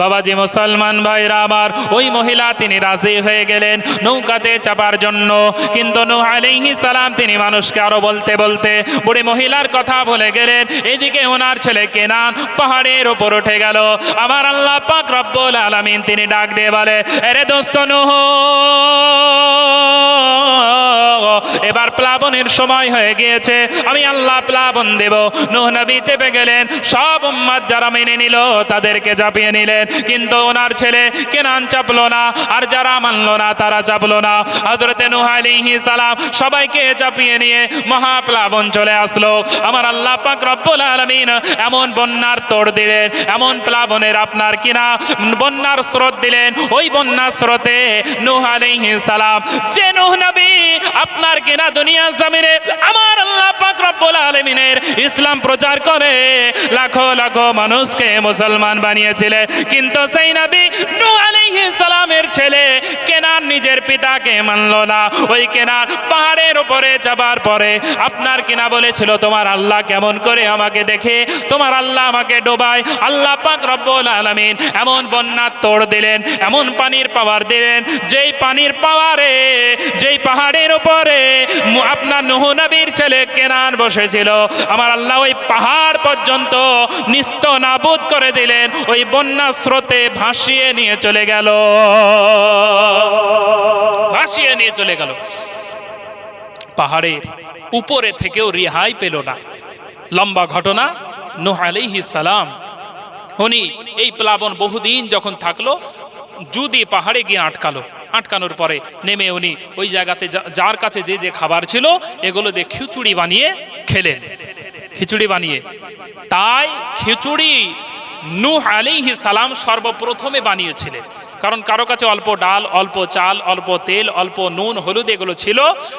বাবাজি মুসলমান ভাইরা আমার, ওই মহিলা তিনি রাজি হয়ে গেলেন নৌকাতে চাপার জন্য। কিন্তু নূহ আলাইহিস সালাম তিনি মানুষকে আরও বলতে বলতে বুড়ি মহিলার কথা ভুলে গেলেন। এদিকে ওনার ছেলে কেনান পাহাড়ের ওপর উঠে গেল। আমার আল্লাহ পাক রব্বুল আলামিন তিনি ডাক দিয়ে বলে আরে দোস্ত নূহ, এবার প্লাবনের সময় হয়ে গিয়েছে। আমি আল্লাহ প্লাবন দেব। নূহ নবী চেপে গেলেন। সব উম্মাদ যারা মেনে নিল, তাদেরকে চাপিয়ে নিলেন। কিন্তু ওনার ছেলে কেনান চাপলো না, আর যারা মানলো না, তারা চাপলো না। হযরতে নূহ আলাইহিস সালাম সবাইকে চাপিয়ে নিয়ে মহাপ্লাবন চলে আসলো। আমার আল্লাহ পাক রব্বুল আলামিন এমন বন্যার তোড় দিলেন, এমন প্লাবনের আপনার কিনা বন্যার স্রোত দিলেন। ওই বন্যার স্রোতে নূহ আলাইহিস সালাম, যে নূহ নবী, আপনার কিনা দুনিয়া জমিনে আমার আল্লাহ পাক রব্বুল আলামিনের ইসলাম প্রচার করে, লাখো লাখো মানুষকে মুসলমান বানিয়েছিলেন কিন্তু সেই নবী নূহ আলাইহিস সালামের ছেলে কেনান নিজের পিতাকে মানলো না। ওই কেনান পাহাড়ের উপরে যাবার পরে আপনার কিনা বলেছিল, তোমার আল্লাহ কেমন করে আমাকে দেখে? তোমার আল্লাহ আমাকে ডোবায়। আল্লাহ পাক রব্বুল আলামিন এমন বন্যার তোড় দিলেন, এমন পানির পাওয়ার দিলেন, যেই পানির পাওয়ারে, যেই পাহাড়ের উপরে আপনার নুহ নবীর ছেলে কেনান বসেছিল। আমার আল্লাহ ওই পাহাড় পর্যন্ত নিস্ত নাবুদ করে দিলেন। ওই বন্যা স্রোতে ভাসিয়ে নিয়ে চলে গেল। ভাসিয়ে নিয়ে চলে গেল। পাহাড়ের উপরে থেকেও রেহাই পেল না। লম্বা ঘটনা, নোহ আলাইহিস সালাম। উনি এই প্লাবন বহুদিন যখন থাকল, যদি পাহাড়ে গিয়ে আটকালো। আটকানোর পরে নেমে উনি ওই জায়গাতে যার কাছে যে যে খাবার ছিল, এগুলো দিয়ে খিচুড়ি বানিয়ে খেলেন। খিচুড়ি বানিয়ে। তাই খিচুড়ি নূহ আলাইহি সালাম সর্বপ্রথমে বানিয়েছিলেন। কারণ কারও কাছে অল্প ডাল, অল্প চাল, অল্প তেল, অল্প নুন, হলুদ এগুলো ছিল।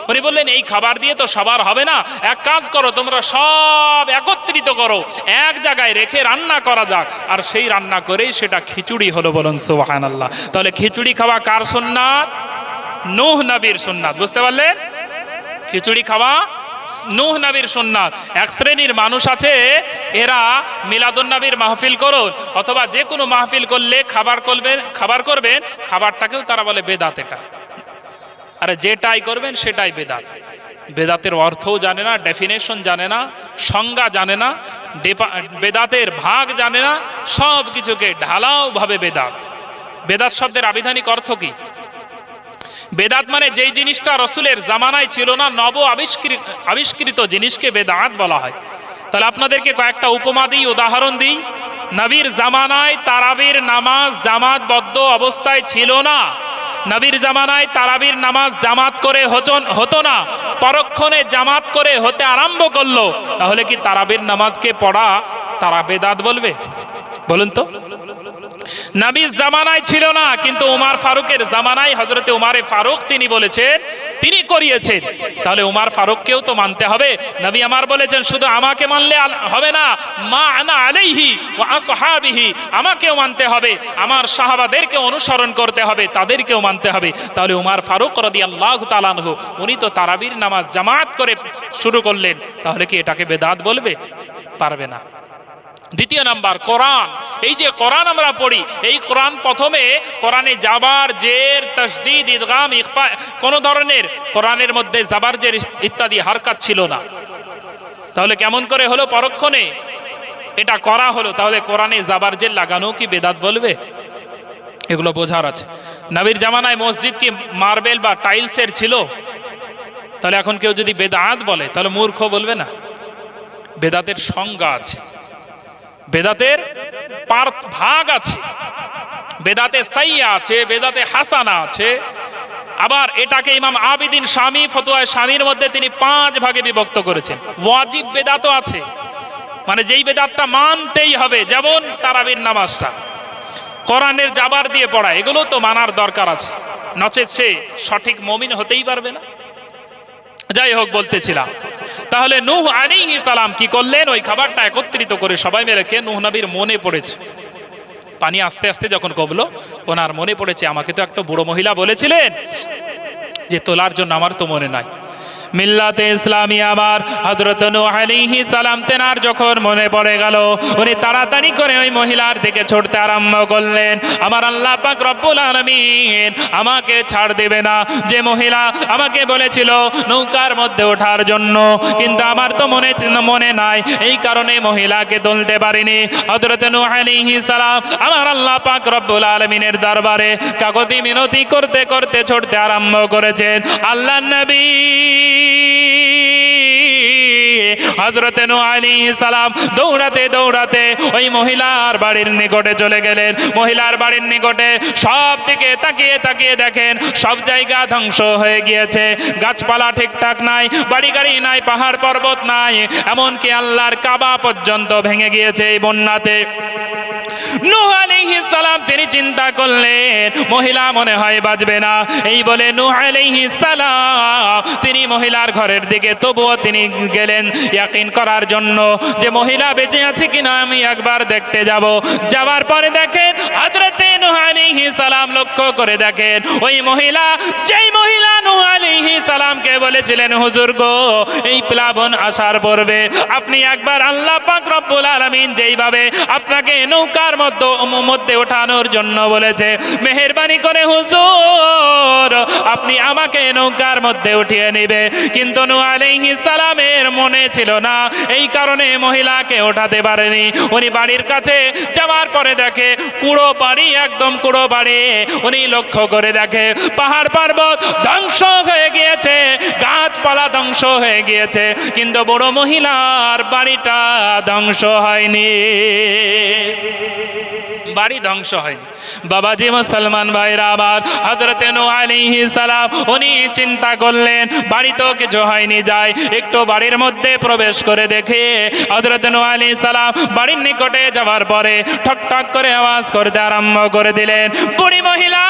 উনি বললেন, এই খাবার দিয়ে তো সবার হবে না। এক কাজ করো, তোমরা সব একত্রিত করো। এক জায়গায় রেখে রান্না করা যাক। আর সেই রান্না করেই সেটা খিচুড়ি হলো বলুন সুবাহান আল্লাহ তাহলে খিচুড়ি খাওয়া কার সুন্নাত? নূহ নবীর সুন্নাত, বুঝতে পারলেন? খিচুড়ি খাওয়া নূহ নবীর সুন্নাত। এক শ্রেণির মানুষ আছে, এরা মিলাদুন নবীর মাহফিল করুন, অথবা যে কোনো মাহফিল করলে খাবার করবেন খাবার করবেন, খাবারটাকেও তারা বলে বেদাত এটা। আরে যেটাই করবেন সেটাই বেদাত। বেদাতের অর্থও জানে না ডেফিনেশন জানে না, সংজ্ঞা জানে না বেদাতের ভাগ জানে না সব কিছুকে ঢালাওভাবে বেদাত। বেদাত শব্দের আবিধানিক অর্থ কি? বেদাত মানে যেই জিনিসটা রসুলের জামানায় ছিল না, নব আবিষ্কৃত আবিষ্কৃত জিনিসকে বেদাত বলা হয়। তাহলে আপনাদেরকে কয়েকটা উপমা দিই, উদাহরণ দিই। নবীর জামানায় তারাবির নামাজ জামাতবদ্ধ অবস্থায় ছিল না। নবীর জামানায় তারাবির নামাজ জামাত করে হতো- হতো না। পরক্ষণে জামাত করে হতে আরম্ভ করল। তাহলে কি তারাবির নামাজকে পড়া তারা বেদাত বলবে? বলুন তো। নবীর জামানায় ছিল না, কিন্তু উমার ফারুকের জামানায় হজরতে উমারে ফারুক তিনি বলেছেন, তিনি করিয়েছেন। তাহলে উমার ফারুককেও তো মানতে হবে। নবী আমার বলেছেন, শুধু আমাকে মানলে হবে না, মা আনা আলাইহি ও আসহাবিহি, আমাকেও মানতে হবে। আমার সাহাবাদেরকে অনুসরণ করতে হবে, তাদেরকেও মানতে হবে। তাহলে উমার ফারুক রদি আল্লাহ তালানহু উনি তো তারাবির নামাজ জামাত করে শুরু করলেন। তাহলে কি এটাকে বেদাত বলবে? পারবে না। দ্বিতীয় নাম্বার, কোরআন। এই যে কোরআন আমরা পড়ি, এই কোরআন প্রথমে কোরআনে জাবার জের, তসদিদ, ইদগাম ইকফা কোন ধরনের কোরআনের মধ্যে জাবার জের ইত্যাদি হারকাত ছিল না। তাহলে কেমন করে হলো পরক্ষণে? এটা করা হলো, তাহলে কোরআনে জাবার জের লাগানো কি বেদাত বলবে? এগুলো বোঝার আছে। নবীর জামানায় মসজিদ কি মার্বেল বা টাইলসের ছিল? তাহলে এখন কেউ যদি বেদাত বলে, তাহলে মূর্খ বলবে না। বেদাতের সংজ্ঞা আছে। বেদাতের ভাগ আছে। বেদাতে সাইয়া আছে, বেদাতে হাসানা আছে। আবার এটাকে ইমাম আবিদিন স্বামী ফতোয়ায় স্বামীর মধ্যে তিনি পাঁচ ভাগে বিভক্ত করেছেন। ওয়াজিব বেদাতও আছে। মানে যেই বেদাতটা মানতেই হবে, যেমন তারাবির নামাজটা। কোরআনের জাবার দিয়ে পড়া, এগুলো তো মানার দরকার আছে। নচেত সে সঠিক মমিন হতেই পারবে না। যাই হোক, বলতেছিলাম। তাহলে নুহ আলাইহিস সালাম কি করলেন? ওই খাবারটা একত্রিত করে সবাই মিলে খেয়ে নুহ নবীর মনে পড়েছে। পানি আস্তে আস্তে যখন কমলো, ওনার মনে পড়েছে, আমাকে তো একটা বুড়ো মহিলা বলেছিলেন যে, তোলার জন্য আমার তো মনে নাই। মিল্লাতে ইসলামী আমার হজরত আলিহি সালাম তেনার যখন মনে পড়ে গেল, উনি তাড়াতাড়ি করে ওই মহিলার দিকে ছুটতে আরম্ভ করলেন। আমার আল্লাহ পাক রব্বুল আলমিন আমাকে ছাড় দেবে না। যে মহিলা আমাকে বলেছিল নৌকার মধ্যে ওঠার জন্য, কিন্তু আমার তো মনে মনে নাই। এই কারণে মহিলাকে তুলতে পারিনি। হজরত আলিহি সালাম আমার আল্লাহ পাক রব্বুল আলমিনের দরবারে কাগতি মিনতি করতে করতে ছুটতে আরম্ভ করেছেন। আল্লাহ নবী হজরত আলী সালাম দৌড়াতে দৌড়াতে ওই মহিলার বাড়ির নিকটে চলে গেলেন। মহিলার বাড়ির নিকটে সব দিকে তাকিয়ে তাকিয়ে দেখেন, সব জায়গা ধ্বংস হয়ে গিয়েছে। গাছপালা ঠিকঠাক নাই বাড়ি গাড়ি নাই, পাহাড় পর্বত নাই, এমনকি আল্লাহর কাবা পর্যন্ত ভেঙে গিয়েছে এই বন্যাতে। নূহ আলাইহিস সালাম, তিনি চিন্তা করলেন, মহিলা মনে হয় বাঁচবে না। এই বলে নূহ আলাইহিস তিনি মহিলার ঘরের দিকে, তবুও তিনি গেলেন ইয়াকিন করার জন্য যে মহিলা বেঁচে আছে কিনা আমি একবার দেখতে যাব। যাওয়ার পরে দেখেন, হযরতে নূহ আলাইহিস লক্ষ্য করে দেখেন, ওই মহিলা, যেই মহিলা সালামকে বলেছিলেন, হুজুর গো, এই প্লাবন আসার পূর্বে আপনি একবার আল্লাহ পাক রব্বুল আলামিন যেইভাবে আপনাকে নৌকার মধ্যে মধ্যে ওঠানোর জন্য বলেছে, মেহেরবানি করে হুজুর, আপনি আমাকে নৌকার মধ্যে উঠিয়ে নেবে। কিন্তু নূহ আলাইহিস সালামের মনে ছিল না, এই কারণে মহিলাকে ওঠাতে পারেনি। উনি বাড়ির কাছে যাওয়ার পরে দেখে কুড়ো বাড়ি একদম কুড়ো বাড়ি উনি লক্ষ্য করে দেখে, পাহাড় পর্বত ধ্বংস হয়ে গিয়েছে, গাছপালা ধ্বংস হয়ে গিয়েছে, কিন্তু বড় মহিলার বাড়িটা ধ্বংস হয়নি। বাড়ি ধ্বংস হয়নি। বাবাজি মুসলমান ভাইরা আবার হজরতে আলাইহিস সালাম, উনি চিন্তা করলেন, বাড়ি তো কিছু হয়নি যায় একটু বাড়ির মধ্যে প্রবেশ করে দেখে হজরতে আলাইহিস সালাম বাড়ির নিকটে যাওয়ার পরে ঠক ঠক করে আওয়াজ করতে আরম্ভ করে দিলেন। বুড়ি মহিলা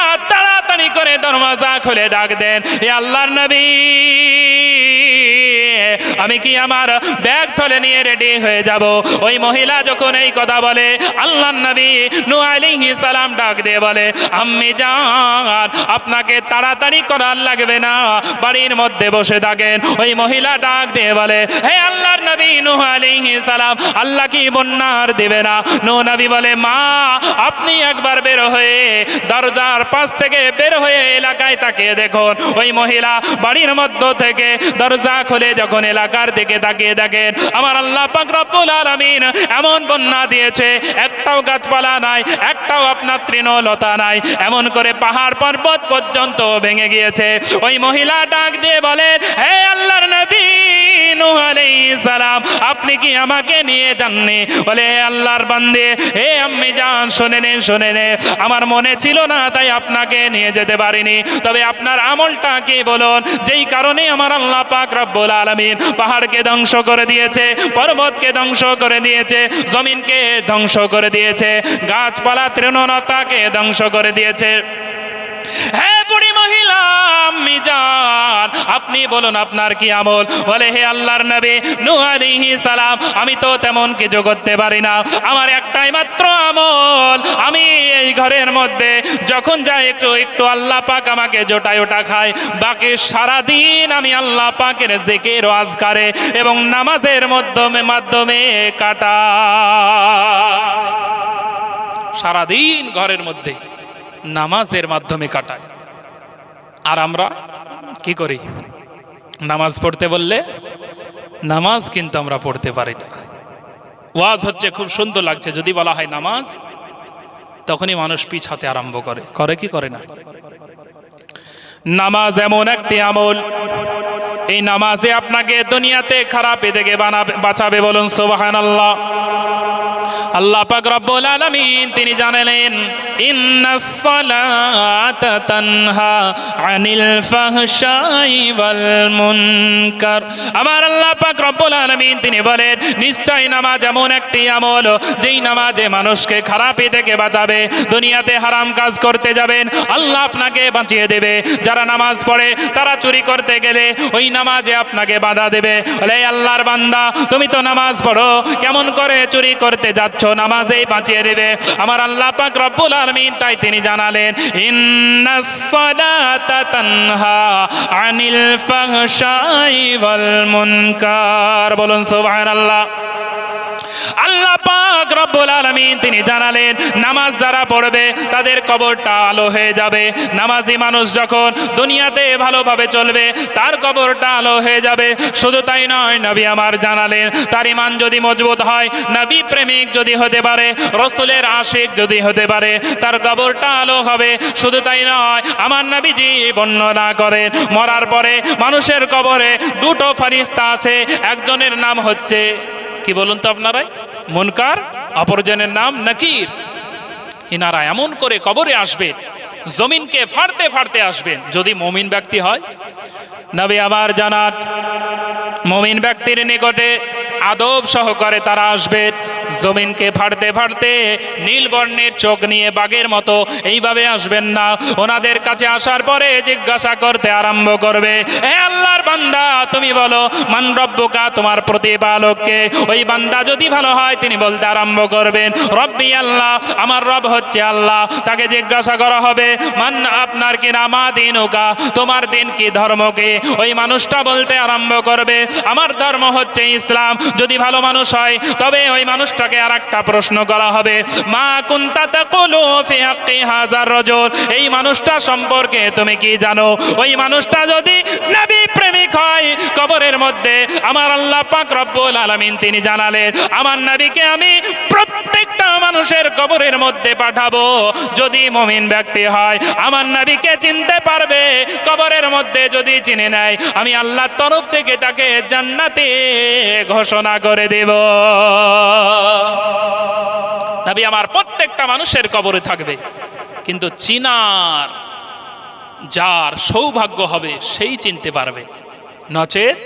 তাড়াতাড়ি করে দরওয়াজা খুলে ডাক দেন, এ আল্লাহর নবী, আমি কি আমার ব্যাগ থলে নিয়ে রেডি হয়ে যাব? ওই মহিলা যখন এই কথা বলে আল্লাহ নবী নু আলাইহি সালাম ডাক দিয়ে বলে, আম্মি জান, আপনাকে তাড়াতাড়ি করার লাগবে না, বাড়ির মধ্যে বসে থাকেন। ওই মহিলা ডাক দিয়ে বলে, হে আল্লাহর নবী নু আলাইহি সালাম, আল্লাহ কি বন্যার দেবে না? নু নবী বলে, মা, আপনি একবার বের হয়ে দরজার পাশ থেকে বের হয়ে এলাকায় তাকিয়ে দেখুন। ওই মহিলা বাড়ির মধ্য থেকে দরজা খুলে যখন এলাকার দিকে তাকিয়ে দেখেন, আমার আল্লাহ পাক রব্বুল আলামিন এমন বন্যা দিয়েছে, একটাও গাছপালা নাই, একটাও আপনার তৃণলতা নাই, এমন করে পাহাড় পর্বত পর্যন্ত ভেঙে গিয়েছে। ওই মহিলা ডাক দিয়ে বলেন হে আল্লাহর নবী আলাইহিস সালাম, আপনি কি আমাকে নিয়ে যাননি? বলে আল্লাহর বান্দে, হে আম্মি জান, শুনে নে শুনে নে। আমার মনে ছিল না, তাই আপনাকে নিয়ে যেতে পারিনি। তবে আপনার আমলটা কি বলুন? যেই কারণে আমার আল্লাহ পাক রব্বুল পাহাড়কে ধ্বংস করে দিয়েছে, পর্বতকে ধ্বংস করে দিয়েছে, জমিনকে ধ্বংস করে দিয়েছে, গাছপালা তৃণলতাকে ধ্বংস করে দিয়েছে। হ্যাঁ মহিলা আম্মি জান আপনি বলুন, আপনার কি আমল? বলে, হে আল্লাহর নবী, নূহ আলাইহিস সালাম, আমি তো তেমন কিছু করতে পারি না। আমার একটাই মাত্র আমল, আমি এই ঘরের মধ্যে যখন যাই একটু একটু আল্লাহ পাক আমাকে জোটায় ওটা খায়। বাকি সারা দিন আমি আল্লাহ পাকের জিকির আজকারে এবং নামাজের মাধ্যমে মাধ্যমে কাটা সারাদিন ঘরের মধ্যে নামাজের মাধ্যমে কাটায় আর আমরা কি করি? নামাজ পড়তে বললে নামাজ কিন্তু আমরা পড়তে পারি না। ওয়াজ হচ্ছে খুব সুন্দর লাগছে, যদি বলা হয় নামাজ, তখনই মানুষ পিছাতে আরম্ভ করে। করে কি করে না? নামাজ এমন একটি আমল এই নামাজে আপনাকে দুনিয়াতে খারাপ থেকে বানাবে, বাঁচাবে বলুন সোবাহান আল্লাহ আল্লাহ পাক রব্বুল আলামিন তিনি জানালেন ইন্নাস সালাতা তানহা আনিল ফাহশাই ওয়াল মুনকার। আমার আল্লাহ পাক রব্বুল আলামিন তিনি বলেন, নিশ্চয় নামাজ এমন একটি আমল, যেই নামাজে মানুষকে খারাপি থেকে বাঁচাবে, দুনিয়াতে হারাম কাজ করতে যাবেন, আল্লাহ আপনাকে বাঁচিয়ে দেবে। যারা নামাজ পড়ে তারা চুরি করতে গেলে ওই নামাজে আপনাকে বাধা দেবে। বলে আল্লাহর বান্দা, তুমি তো নামাজ পড়ো। কেমন করে চুরি করতে যাচ্ছ? নামাজেই বাঁচিয়ে দেবে। আমার আল্লাহ পাক রব্বুল আলামিন তাই তিনি জানালেন আনিল ফাহশাই ওয়াল মুনকার। বলুন, সুবহানাল্লাহ। আল্লাহ পাক রব্বুল আলামিন তিনি জানালেন, নামাজ যারা পড়বে তাদের কবরটা আলো হয়ে যাবে। নামাজি মানুষ যখন দুনিয়াতে ভালোভাবে চলবে, তার কবরটা আলো হয়ে যাবে। শুধু তাই নয়, নবী আমার জানালেন, তার ইমান যদি মজবুত হয়, নবী প্রেমিক যদি হতে পারে, রসুলের আশিক যদি হতে পারে, তার কবরটা আলো হবে। শুধু তাই নয়, আমার নবীজি বর্ণনা করেন, মরার পরে মানুষের কবরে দুটো ফারিস্তা আছে, একজনের নাম হচ্ছে কি বলুন তো আপনারাই? মুনকার, অপরজনের নাম নাকির। ইনারা এমন করে কবরে আসবে, জমিনকে ফাড়তে ফাড়তে আসবেন যদি মমিন ব্যক্তি হয়। নবী, আমার জানাত, মমিন ব্যক্তির নিকটে আদব সহকারে তারা আসবেন জমিনকে ফাড়তে ফাড়তে নীল বর্ণের চোখ নিয়ে বাঘের মতো এইভাবে আসবেন না। ওনাদের কাছে আসার পরে জিজ্ঞাসা করতে আরম্ভ করবে হে আল্লাহর বান্দা, তুমি বলো, মান রব্বকা, তোমার প্রতিপালককে? ওই বান্দা যদি ভালো হয়, তিনি বলতে আরম্ভ করবেন, রব্বি আল্লাহ, আমার রব হচ্ছে আল্লাহ। তাকে জিজ্ঞাসা করা হবে, মান আপনার কি নামা দিন ওকা তোমার দিন কি ধর্মকে ওই মানুষটা বলতে আরম্ভ করবে, আমার ধর্ম হচ্ছে ইসলাম, যদি ভালো মানুষ হয়, তবে ওই মানুষটাকে আর একটা প্রশ্ন করা হবে। মা কুন্তা তাকুলু ফি হাক্কি হাজার রজুল। এই মানুষটা সম্পর্কে তুমি কি জানো? ওই মানুষটা যদি নবী প্রেমিক হয়, কবরের মধ্যে আমার আল্লাহ পাক রব্বুল আলামিন তিনি জানালেন, আমার নবীকে আমি প্রত্যেকটা মানুষের কবরের মধ্যে পাঠাবো। যদি মমিন ব্যক্তি হয়, আমার নবীকে চিনতে পারবে, কবরের মধ্যে যদি চিনে নেয়, আমি আল্লাহর তরফ থেকে তাকে জান্নাতে ঘোষণা করে দেব। নবী আমার প্রত্যেকটা মানুষের কবরে থাকবে। কিন্তু চিনার যার সৌভাগ্য হবে, সেই চিনতে পারবে। নচেত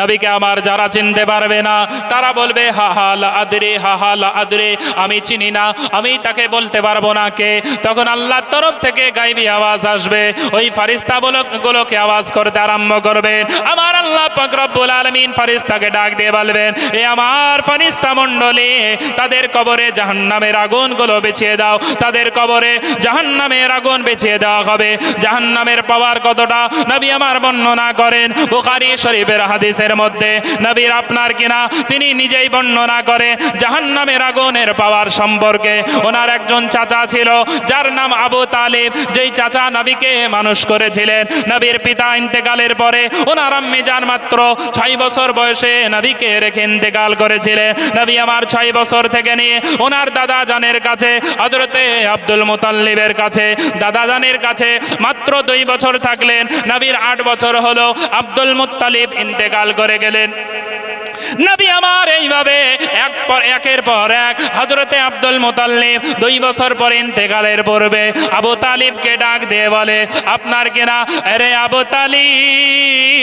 নবীকে আমার যারা চিনতে পারবে না, তারা বলবে হাহাল আদরে হাহাল আদরে, আমি চিনি না, আমি তাকে বলতে পারব না কে? তখন আল্লাহর তরফ থেকে গাইবি আওয়াজ আসবে। ওই ফারিস্তা গুলোকে আওয়াজ করতে আরম্ভ করবেন আমার আল্লাহ পাক রব্বুল আলামিন ফারিস্তাকে ডাক দিয়ে বলবেন, এ আমার ফারিস্তা মণ্ডলী, তাদের কবরে জাহান্নামের আগুনগুলো বেছিয়ে দাও, তাদের কবরে জাহান্নামের আগুন বেছিয়ে দেওয়া হবে। জাহান্নামের পাওয়ার কতটা? নবী আমার বর্ণনা করেন বুখারী শরীফের হাদিসের মধ্যে, নবীর আপনার কিনা? তিনি নিজেই বর্ণনা করে, জাহান্নামের আগুনের পাওয়ার সম্পর্কে। ওনার একজন চাচা ছিল, যার নাম আবু তালিব। যেই চাচা নবীকে মানুষ করেছিলেন, নবীর পিতা ইন্তেকালের পরে ওনার আম্মি যান মাত্র ছয় বছর বয়সে নবীকে রেখে ইন্তেকাল করেছিলেন নবী আমার ছয় বছর থেকে নিয়ে ওনার দাদা জানের কাছে হজরতে আব্দুল মুতাল্লিবের কাছে, দাদা জানের কাছে মাত্র দুই বছর থাকলেন। নবীর আট বছর হলো আব্দুল মুত্তালিব ইন্তেকাল করে গেলেন। নবী আমার এইভাবে এক পর, একের পর এক হজরতে আব্দুল মুতাল্লিব দুই বছর পর ইন্তেকালের পূর্বে আবু তালিবকে ডাক দিয়ে বলে, আপনার কেনা? আরে আবু তালিব।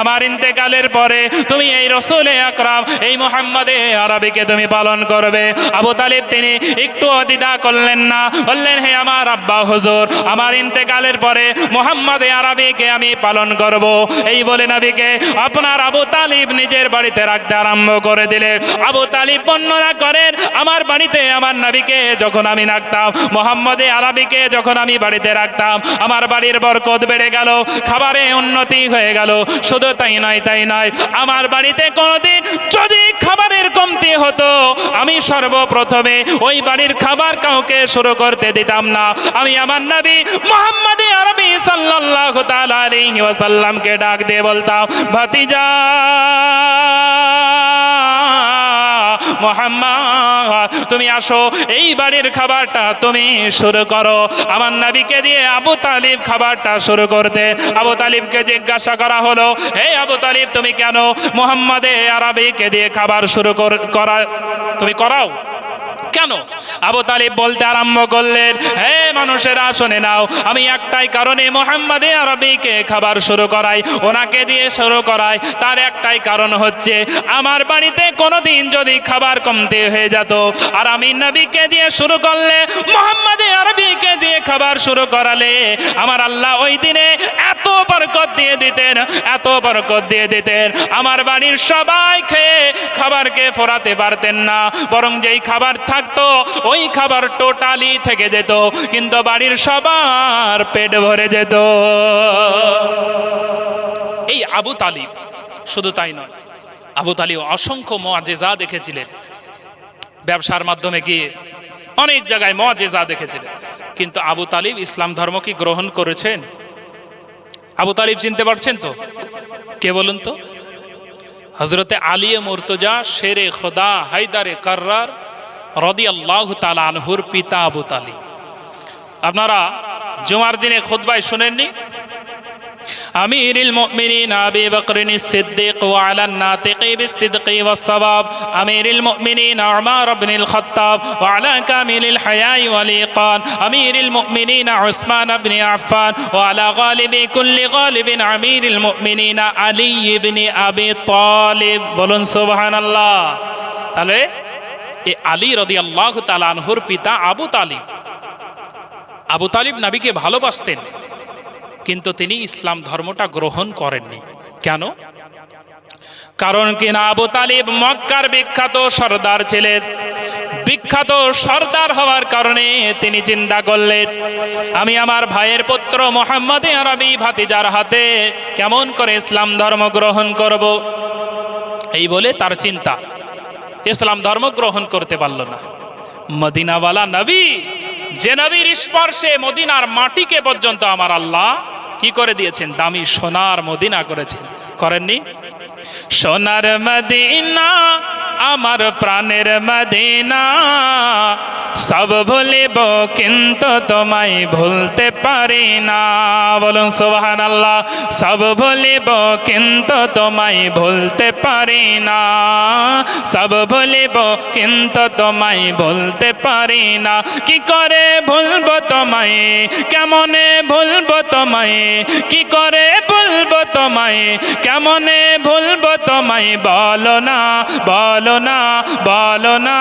আমার ইন্তেকালের পরে তুমি এই রসুলে আকরাম, এই মোহাম্মদে আরবিকে তুমি পালন করবে। আবু তালিব তিনি একটু অদিদা করলেন না, বললেন, হে আমার আব্বা হুজুর, আমার ইন্তেকালের পরে মোহাম্মদে আরবিকে আমি পালন করব। এই বলে নবীকে আপনার আবু তালিব নিজের বাড়িতে রাখতে আরম্ভ করে দিলে। আবু তালিব বর্ণনা করেন, আমার বাড়িতে আমার নবীকে যখন আমি রাখতাম, মোহাম্মদে আরবিকে যখন আমি বাড়িতে রাখতাম, আমার বাড়ির বরকত বেড়ে গেল, খাবারে উন্নতি হয়ে গেল শুধু তাই নয় তাই নয়। আমার বাড়িতে কোনোদিন যদি খাবারের কমতি হতো, আমি সর্বপ্রথমে ওই বাড়ির খাবার কাউকে শুরু করতে দিতাম না। আমি আমার নবী মোহাম্মদে আরবি সাল্লাল্লাহু তাআলা আলাইহি ওয়াসাল্লামকে ডাক দিয়ে বলতাম, ভাতিজা মোহাম্মদ, তুমি আসো, এই বাড়ির খাবারটা তুমি শুরু করো। আমার নাবিকে দিয়ে আবু তালিব খাবারটা শুরু করতে। আবু তালিবকে জিজ্ঞাসা করা হলো, হে আবু তালিব, তুমি কেন মোহাম্মদে আরবিকে দিয়ে খাবার শুরু কর- তুমি করাও? কেন আবু তালিব বলতে আরম্ভ করলেন, হে মানুষেরা, শুনে নাও, আমি একটাই কারণে মোহাম্মদে আরবিকে খাবার শুরু করাই, ওনাকে দিয়ে শুরু করাই। তার একটাই কারণ হচ্ছে, আমার বাড়িতে কোনোদিন যদি খাবার কমতে হয়ে যেত, আর আমি নবীকে দিয়ে শুরু করলে, মোহাম্মদে আরবিকে দিয়ে খাবার শুরু করালে, আমার আল্লাহ ওই দিনে এত বরকত দিয়ে দিতেন, এত বরকত দিয়ে দিতেন। আমার বাড়ির সবাই খেয়ে খাবারকে ফোরাতে পারতেন না, বরং যেই খাবার থাকতো ওই খাবার টোটালি থেকে যেত, কিন্তু বাড়ির সবার পেট ভরে যেত। এই আবু তালিব শুধু তাই নয়, আবু তালিব অসংখ্য মোয়াজেজা দেখেছিলেন। ব্যবসার মাধ্যমে গিয়ে অনেক জায়গায় মোয়াজেজা দেখেছিলেন। কিন্তু আবু তালিব ইসলাম ধর্ম কি গ্রহণ করেছেন? আবু তালিব চিনতে পারছেন তো? কে বলুন তো? হজরতে আলিয়ে মুর্তজা, শেরে খোদা, হায়দারে কার্রার রদি আল্লাহ তালা আনহুর পিতা আবু তালিব আপনারা জুমার দিনে খুতবায় শুনেননি أمير المؤمنين أبي بكر الصديق وعلى الناطق بالصدق والصواب أمير المؤمنين عمر بن الخطاب وعلى كامل الحياء والإيقان أمير المؤمنين عثمان بن عفان وعلى غالب كل غالب أمير المؤمنين علي بن أبي طالب বলুন সুবহান আল্লাহ তাহলে এই আলী রদি আল্লাহ তালানহুর পিতা আবু তালিব। আবু তালিব নবীকে ভালোবাসতেন, কিন্তু তিনি ইসলাম ধর্মটা গ্রহণ করেননি। কেন? কারণ কিনা আবু তালিব মক্কার বিখ্যাত সর্দার ছিলেন। বিখ্যাত সর্দার হওয়ার কারণে তিনি চিন্তা করলেন। আমি আমার ভাইয়ের পুত্র মোহাম্মদ আরবি ভাতিজার হাতে কেমন করে ইসলাম ধর্ম গ্রহণ করব? এই বলে তার চিন্তা। ইসলাম ধর্ম গ্রহণ করতে পারল না। মদিনাওয়ালা নবী, যে নবীর স্পর্শে মদিনার মাটিকে পর্যন্ত আমার আল্লাহ কি করে দিয়েছেন? দামি সোনার মদিনা করেছেন। করেননি? সোনার মদিনা, আমার প্রাণের মদিনা। সব ভুলিব কিন্তু তোমায় ভুলতে পারি না। বলুন সোহান আল্লাহ সব ভুলিব কিন্তু তোমায় ভুলতে পারি না। সব ভুলিব কিন্তু তোমায় ভুলতে পারি না। কি করে ভুলব তোমায়? কেমনে ভুলব তোমায়? কি করে ভুলবো তোমায় কেমনে ভুলবো তোমায়? বলো না বলো না বলো না।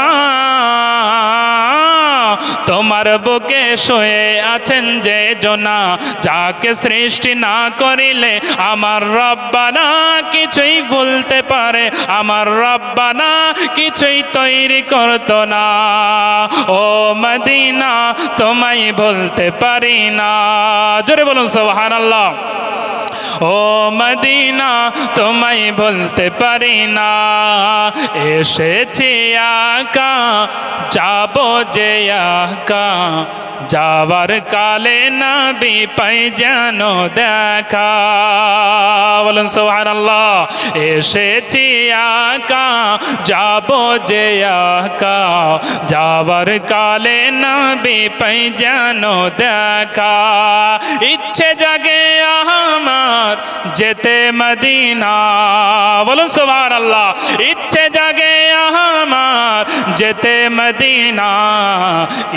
তোমার বুকে শুয়ে আছেন যে জনা, যাকে সৃষ্টি না করিলে আমার রব্বানা কিছুই ভুলতে পারে, আমার রব্বানা কিছুই তৈরি করতো না। ও মদিনা, তোমায় বলতে পারি না। জোরে বলুন সোহান আল্লাহ ও মদিনা, তোমায় বলতে পারি না। এসেছি আকা যাব যে আকা যাওয়ার কালে নবী পাই যেন দেখা বলুন সোহান আল্লাহ এসেছি আকা যাব যে আকা যাওয়ার কালে নবী পাই যেন দেখা ইচ্ছে জাগে আমার যেতে মদিনা বলুন সোহান আল্লাহ ইচ্ছে জাগে আমার যেতে মদিনা।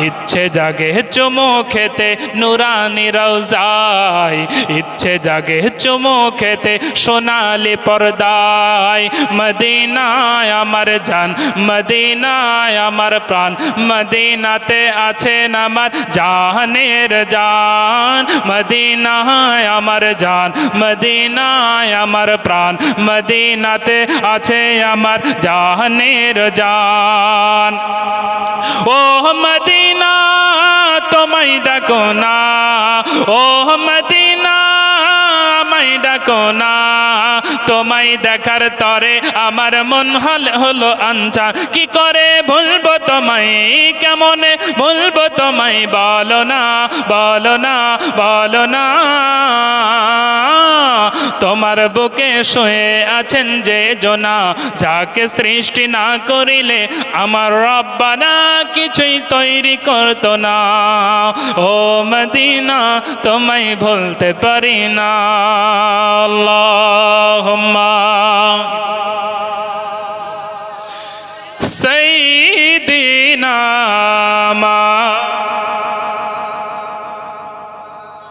ইচ্ছে জাগে চুমু খেতে নুরানি রওজায়। ইচ্ছে জাগে চুমু খেতে সোনালি পর্দায়। মদিনায় আমার জান, মদিনায় আমার প্রাণ। মদিনাতে আছেন আমার জাহানের জান। মদিনায় আমার জান, মদিনায় আমার প্রাণ। মদিনাতে আছে আমার জাহানের জান। ও মদিনা তোমায় ডাকো না। ও মদিনা আমায় ডাকো না। তোমায় দেখার তরে আমার মন হল হলো আঞ্চা কি করে ভুলবো তোমায়? কেমনে ভুলবো তোমায়? বলো না বলো না বলো না। তোমার বুকে শুয়ে আছেন যে জনা। যাকে সৃষ্টি না করিলে আমার রব্বানা কিছুই তৈরি করতো না। ও মদিনা, তোমায় ভুলতে পারি না। اللهم سيدنا ما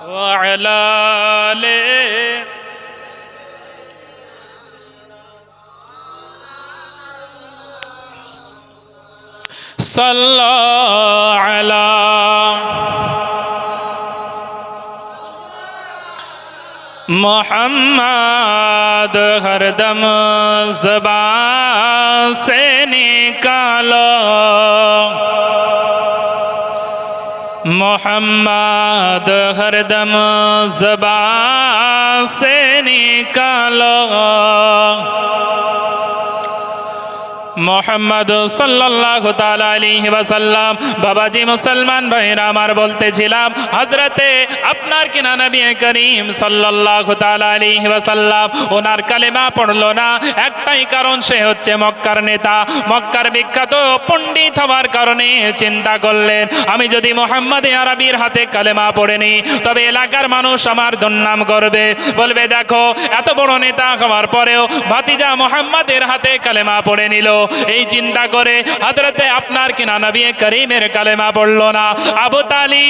وعلى मोहम्मद हरदम जबान से निकालो मोहम्मद हरदम जबान से निकालो মোহাম্মদ সাল্লাহ ওয়াসাল্লাম। বাবাজি মুসলমান ভাইরা আমার বলতেছিলাম হজরতে আপনার কি কিনা নবী করিম সাল্লাহ ওয়াসাল্লাম, ওনার কালেমা পড়ল না। একটাই কারণ, সে হচ্ছে মক্কার নেতা। মক্কার বিখ্যাত পণ্ডিত হওয়ার কারণে চিন্তা করলেন, আমি যদি মোহাম্মদ আরবির হাতে কালেমা পড়ে নি তবে এলাকার মানুষ আমার দুর্নাম করবে। বলবে, দেখো, এত বড় নেতা হওয়ার পরেও ভাতিজা মোহাম্মদের হাতে কালেমা পড়ে নিল। এই চিন্তা করে হজরতে আপনার কিনা নবী করিমের কালেমা পড়ল না। আবু তালি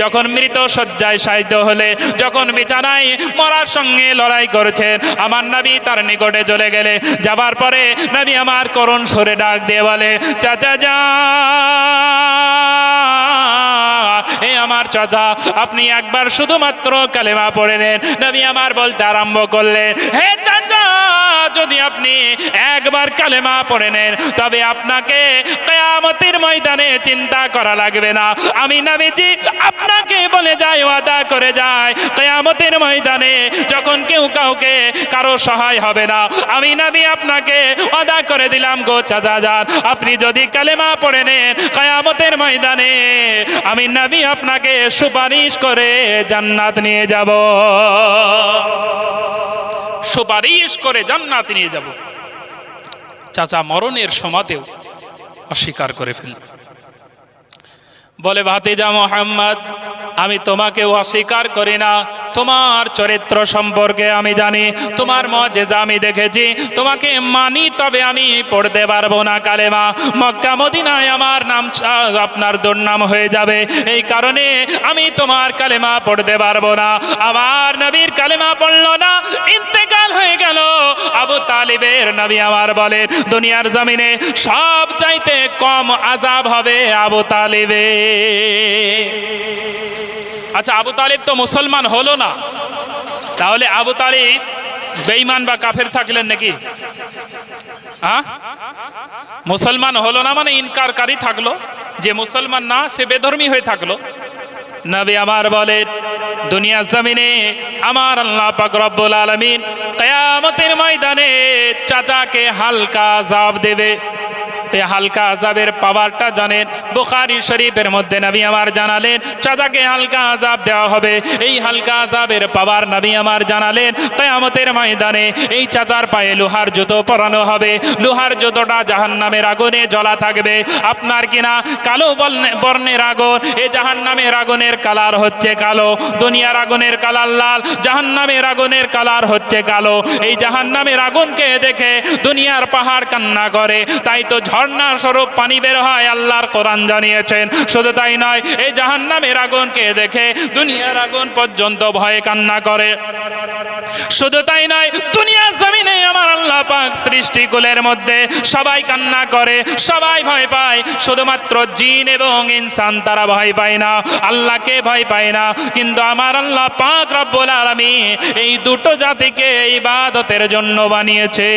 যখন মৃত শয্যায় সাহিত্য হলে, যখন বিছানায় মরার সঙ্গে লড়াই করেছেন, আমার নবী তার নিকটে চলে গেলে। যাবার পরে নবী আমার করুণ সরে ডাক দিয়ে বলে, চাচা যা এ আমার চাচা, আপনি একবার শুধুমাত্র কালেমা পড়ে নেন। নবী আমার বলতে আরম্ভ করলেন, হে চাচা, যদি আপনি একবার কালেমা পড়ে নেন, তবে আপনাকে কেয়ামতের ময়দানে চিন্তা করা লাগবে না। আমি নবীজি আপনাকে বলে যাই, ওয়াদা করে যায় কেয়ামতের ময়দানে যখন কেউ কাউকে কারও সহায় হবে না, আমি নবী আপনাকে ওয়াদা করে দিলাম, গো চাচা যান, আপনি যদি কালেমা পড়ে নেন, কেয়ামতের ময়দানে আমি নবী আপনাকে সুপারিশ করে জান্নাত নিয়ে যাব। সুপারিশ করে জান্নাত নিয়ে যাব। চাচা মরণের সমাতেও অস্বীকার করে ফেলল। বলে, ভাতিজা মোহাম্মদ, আমি তোমাকেও অস্বীকার করি না তোমার চরিত্র সম্পর্কে আমি জানি, তোমার মজেজা আমি দেখেছি, তোমাকে মানি তবে আমি পড়তে পারব না, কালেমা। মক্কা, মদিনায় আমার নাম আপনার দুর্নাম হয়ে যাবে। এই কারণে আমি তোমার কালেমা পড়তে পারব না। আমার নবীর কালেমা পড়ল না, ইন্তেকাল হয়ে গেল। আবু তালিবের নবী আমার বলেন, দুনিয়ার জমিনে সব চাইতে কম আজাব হবে আবু তালিবে আচ্ছা আবু তালিব তো মুসলমান হলো না। তাহলে আবু তালিব বেঈমান বা কাফের থাকলেন নাকি? হ্যাঁ? মুসলমান হলো না মানে ইনকারকারী থাকল। যে মুসলমান না, সে বেধর্মী হয়ে থাকল। নবী আমার বলেন দুনিয়া জমিনে আমার আল্লাহ পাক রব্বুল আলামিন কিয়ামতের ময়দানে চাচাকে হালকা আযাব দেবে। এই হালকা আজাবের পাওয়ারটা জানেন। বুখারি শরীফের মধ্যে নবী আমার জানালেন চাচাকে হালকা আজাব দেওয়া হবে। এই হালকা আজাবের পাওয়ার নবী আমার জানালেন, কেয়ামতের ময়দানে এই চাচার পায়ে লোহার জুতো পরানো হবে। লোহার জুতোটা জাহান্নামের আগুনে জ্বলা থাকবে। আপনার কিনা কালো বর্ণে- বর্ণের আগুন? এই জাহান্নামের আগুনের কালার হচ্ছে কালো। দুনিয়ার আগুনের কালার লাল, জাহান্নামের আগুনের কালার হচ্ছে কালো। এই জাহান্নামের আগুনকে দেখে দুনিয়ার পাহাড় কান্না করে। তাই তো ঝর্ণা স্বরূপ পানি বের হয়, আল্লাহর কোরআন জানিয়েছেন। শুধু তাই নয়, এই জাহান্নামের আগুনকে দেখে দুনিয়ার আগুন পর্যন্ত ভয়ে কান্না করে। শুধু তাই নয় দুনিয়ার জমিনে আমার আল্লাহ পাক সৃষ্টিকুলের মধ্যে সবাই কান্না করে, সবাই ভয় পায়। শুধুমাত্র জিন এবং ইনসান তারা ভয় পায় না, আল্লাহকে ভয় পায় না। কিন্তু আমার আল্লাহ পাক রব্বুল আলামিন এই দুটো জাতিকে ইবাদতের জন্য বানিয়েছে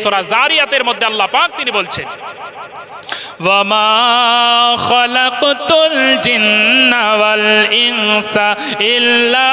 সূরা জারিয়াতের মধ্যে আল্লাহ পাক তিনি বলছেন وما خلقت الجن والإنس إلا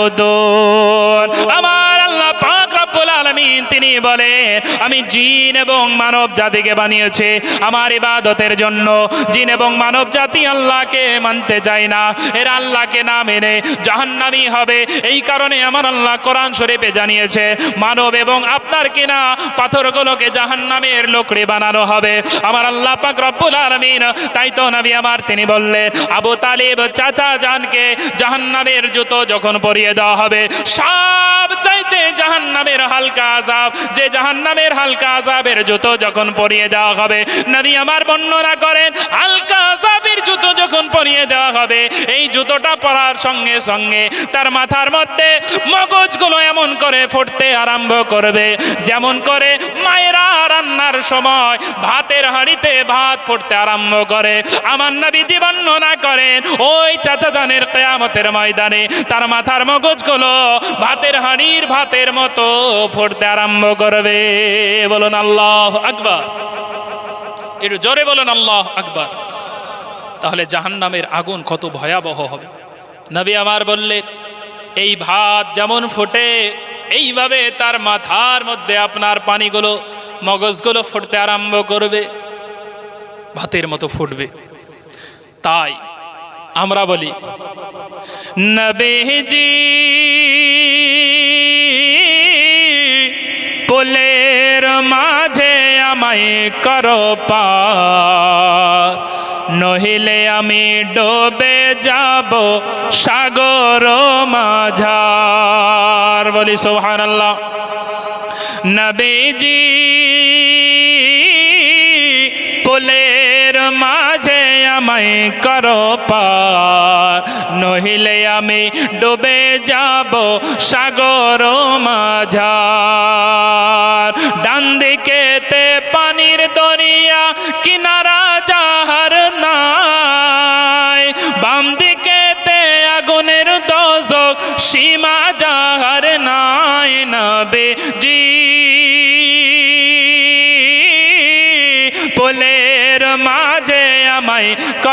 ليعبدون আমার আল্লাহ পাক রব্বুল আলামিন তিনি বলেন, আমি জিন এবং মানব জাতিকে বানিয়েছে। আমার ইবাদতের জন্য জিন এবং মানব জাতি আল্লাহকে মানতে চায় না। এরা আল্লাহকে না মেনে জাহান্নামী হবে। এই কারণে আমার আল্লাহ কোরআন শরীফে জানিয়েছে, মানব এবং আপনার কিনা পাথরগুলোকে জাহান্নামের লোকড়ি বানানো হবে। আমার আল্লাহ পাক রব্বুল আলামিন, তাই তো নবী আমার তিনি বললেন, আবু তালিব চাচা জানকে জাহান্নামের জুতো যখন পরিয়ে দেওয়া হবে সব চাইতে জাহান্নামের হালকা আজাব যে জাহান্নামের হালকা আজাবের জুতো যখন পরিয়ে দেওয়া হবে, নবী আমার বর্ণনা করেন, হালকা আজাবের জুতো যখন পরিয়ে দেওয়া হবে, এই জুতোটা পরার সঙ্গে সঙ্গে তার মাথার মধ্যে মগজগুলো এমন করে ফুটতে আরম্ভ করবে, যেমন করে মায়েরা রান্নার সময় ভাতের হাঁড়িতে ভাত ফুটতে আরম্ভ করে। আমার নবীজি বর্ণনা করেন, ওই চাচা জানের কেয়ামতের ময়দানে তার মাথার মগজগুলো ভাতের হাঁড়ির ভাতের মতো ফুটতে আরম্ভ করবে। বলুন আল্লাহ আকবার। একটু জোরে বলুন আল্লাহ আকবার। তাহলে জাহান্নামের আগুন কত ভয়াবহ হবে। নবী আমার বললে এই ভাত যেমন ফোটে, এইভাবে তার মাথার মধ্যে আপনার পানিগুলো, মগজগুলো ফুটতে আরম্ভ করবে, ভাতের মতো ফুটবে। তাই আমরা বলি, নবীজি, পোলের মাঝে আমায় করো পার। নহিলে আমি ডোবে যাব সাগর মাঝার। বলি সোহান আল্লাহ নবীজি পোলের মাঝে আমায় করো পার। নহিলে আমি ডুবে যাব সাগর মাঝার।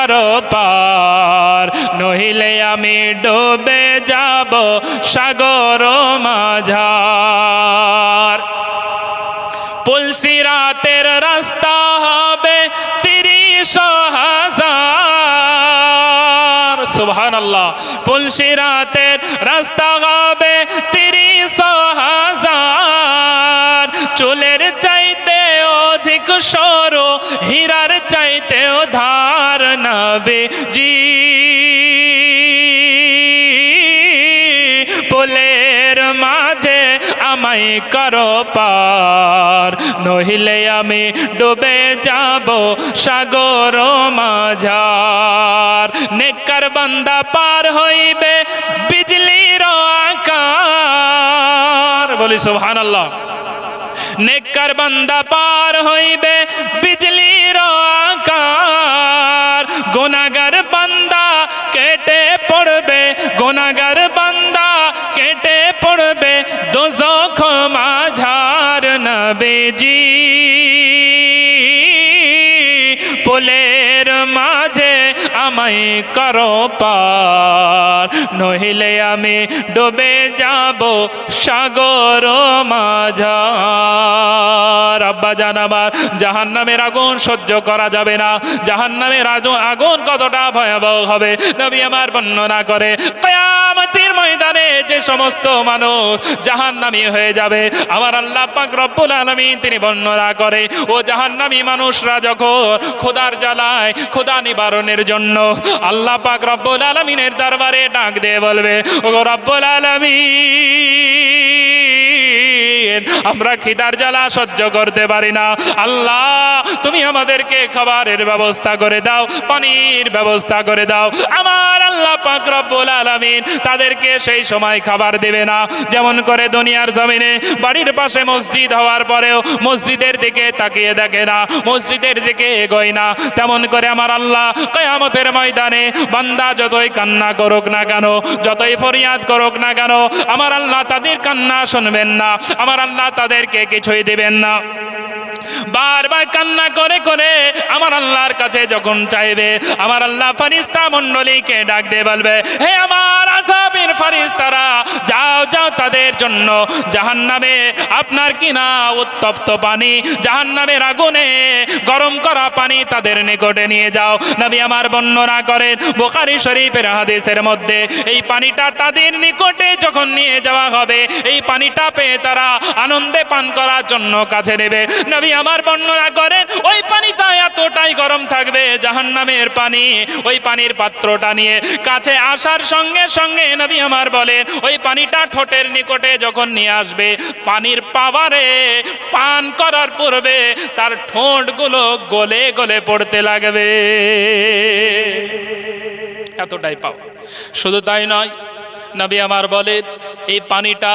করো পার নহিলে আমি ডোবে যাব সাগর মাঝার। আমায় করো পার, নহিলে আমি ডুবে যাব সাগর মাঝার। নেকর বান্দা পার হইবে বিজলির আকার। বলি সুবহান আল্লাহ নেকর বান্দা পার হইবে বিজলির আকার। গোনাগার বান্দা কেটে পড়বে, গোনাগার পার নহিলে আমি ডুবে যাব সাগর মাঝার। আব্বা জানাবার জাহান নামের আগুন সহ্য করা যাবে না। জাহান নামের আগুন কতটা ভয়াবহ হবে, নবী আমার বর্ণনা করে, কয়ামতের ময়দানে যে সমস্ত মানুষ জাহান নামি হয়ে যাবে, আমার আল্লাহ পাক রব্বুল আলামিন তিনি বর্ণনা করে, ও জাহান্নামী মানুষরা যখন খোদার জ্বালায় খোদা নিবারণের জন্য আল্লাহ পাক রব্বুল আলামিনের দরবারে ডাক দিয়ে বলবে ও রব্বুল আলামিন, আমরা খিদার জ্বালা সহ্য করতে পারি না। আল্লাহ, তুমি আমাদেরকে খাবারের ব্যবস্থা করে দাও, পানির ব্যবস্থা করে দাও। আমার আল্লাহ পাক রব্বুল আলামিন তাদেরকে সেই সময় খাবার দেবে না। যেমন করে দুনিয়ার জমিনে বাড়ির পাশে মসজিদ হওয়ার পরেও মসজিদের দিকে তাকিয়ে দেখে না, মসজিদের দিকে এগোয় না। তেমন করে আমার আল্লাহ কেয়ামতের ময়দানে বান্দা যতই কান্না করুক না কেন, যতই ফরিয়াদ করুক না কেন, আমার আল্লাহ তাদের কান্না শুনবেন না, আমার আল্লাহ তাদেরকে কিছুই দেবেন না। বারবার কান্না করে করে আমার আল্লাহর কাছে যখন চাইবে, আমার আল্লাহ ফারিস্তা মণ্ডলীকে ডাক দিয়ে বলবে, হে আমার আজাবের ফারিস্তারা যাও যাও তাদের জন্য জাহান্নামে আপনার কিনা উত্তপ্ত পানি, জাহান্নামের আগুনে গরম করা পানি তাদের নিকটে নিয়ে যাও। নবী আমার বর্ণনা করেন বোখারি শরীফের হাদিসের মধ্যে, এই পানিটা তাদের নিকটে যখন নিয়ে যাওয়া হবে, এই পানিটা পেয়ে তারা আনন্দে পান করার জন্য কাছে নেবে। নবী আমার বর্ণনা করেন, ওই পানিটা এতটাই গরম থাকবে জাহান্নামের পানি। ওই পানির পাত্রটা নিয়ে কাছে আসার সঙ্গে সঙ্গে নবী আমার বলেন, ওই পানিটা ঠোঁটের নিকটে যখন নিয়ে আসবে, পানির পাওয়ারে পান করার পূর্বে তার ঠোঁটগুলো গলে গলে পড়তে লাগবে। এতটাই পাও শুধু তাই নয়, নবী আমার বলেন, এই পানিটা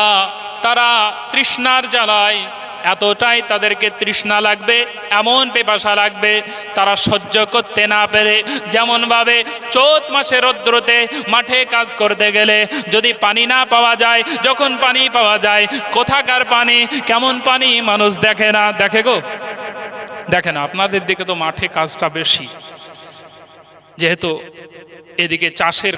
তারা তৃষ্ণার জ্বালায় এতটাই তাদেরকে তৃষ্ণা লাগবে, এমন পেপাসা লাগবে, তারা সহ্য করতে না পেরে যেমনভাবে চৈত মাসের রৌদ্রতে মাঠে কাজ করতে গেলে যদি পানি না পাওয়া যায়, যখন পানি পাওয়া যায়, কোথাকার পানি, কেমন পানি মানুষ দেখে না, দেখে গো? দেখে না, আপনাদের দিকে তো মাঠে কাজটা বেশি। যেহেতু এদিকে চাষের